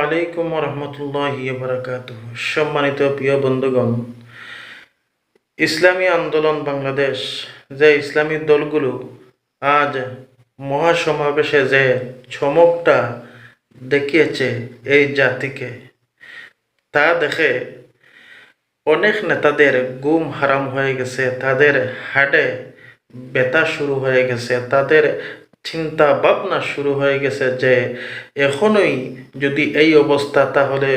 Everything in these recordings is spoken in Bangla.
আলাইকুম রহমতুল্লাহ বারাকাত সম্মানিত প্রিয় বন্ধুগণ, ইসলামী আন্দোলন বাংলাদেশ, যে ইসলামী দলগুলো আজ মহাসমাবেশে যে চমকটা দেখিয়েছে এই জাতিকে, তা দেখে অনেক নেতাদের গুম হারাম হয়ে গেছে, তাদের হাডে ব্যথা শুরু হয়ে গেছে, তাদের চিন্তা ভাবনা শুরু হয়ে গেছে যে এখনই যদি এই অবস্থা, তাহলে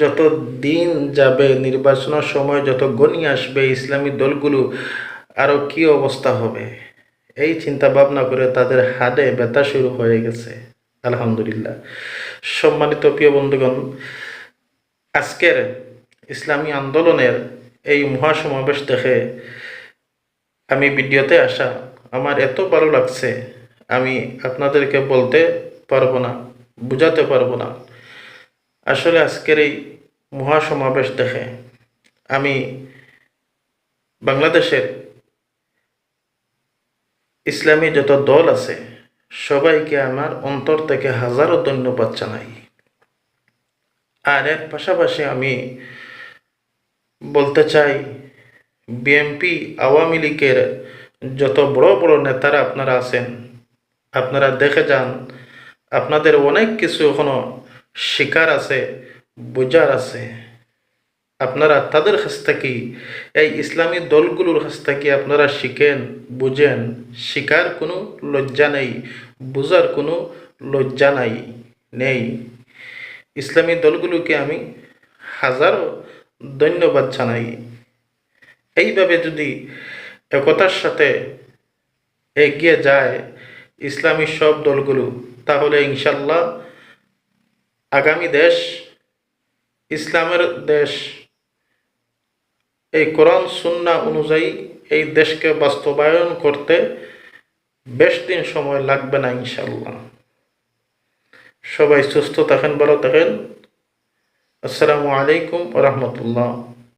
যত দিন যাবে, নির্বাচনের সময় যত গণি আসবে, ইসলামী দলগুলো আরও কি অবস্থা হবে? এই চিন্তা ভাবনা করে তাদের হাডে ব্যথা শুরু হয়ে গেছে, আলহামদুলিল্লাহ। সম্মানিত প্রিয় বন্ধুগণ, আজকের ইসলামী আন্দোলনের এই মহাসমাবেশ দেখে আমি ভিডিওতে আসা, আমার এত ভালো লাগছে আমি আপনাদেরকে বলতে পারব না, বুঝাতে পারব না। আসলে আজকের এই মহাসমাবেশ দেখে আমি বাংলাদেশের ইসলামী যত দল আছে, সবাইকে আমার অন্তর থেকে হাজারো ধন্যবাদ জানাই। আর এর পাশাপাশি আমি বলতে চাই, বিএনপি আওয়ামী লীগের যত বড় বড় নেতারা আপনারা আছেন আপনারা দেখে যান। আপনাদের অনেক কিছু এখনও শিকার আছে বোঝার আছে। আপনারা তাদের কাছ থেকে, এই ইসলামী দলগুলোর কাছ থেকে আপনারা শিখেন, বুঝেন। শিকার কোনো লজ্জা নেই, বোঝার কোনো লজ্জা নাই, নেই। ইসলামী দলগুলোকে আমি হাজারো ধন্যবাদ জানাই। এইভাবে যদি একতার সাথে এগিয়ে যায় ইসলামী সব দলগুলো, তাহলে ইনশাল্লাহ আগামী দেশ, ইসলামের দেশ, এই কোরআন, সুন্না অনুযায়ী এই দেশকে বাস্তবায়ন করতে বেশ দিন সময় লাগবে না ইনশাল্লাহ সবাই সুস্থ থাকেন, ভালো থাকেন। আসসালামু আলাইকুম রহমতুল্লাহ।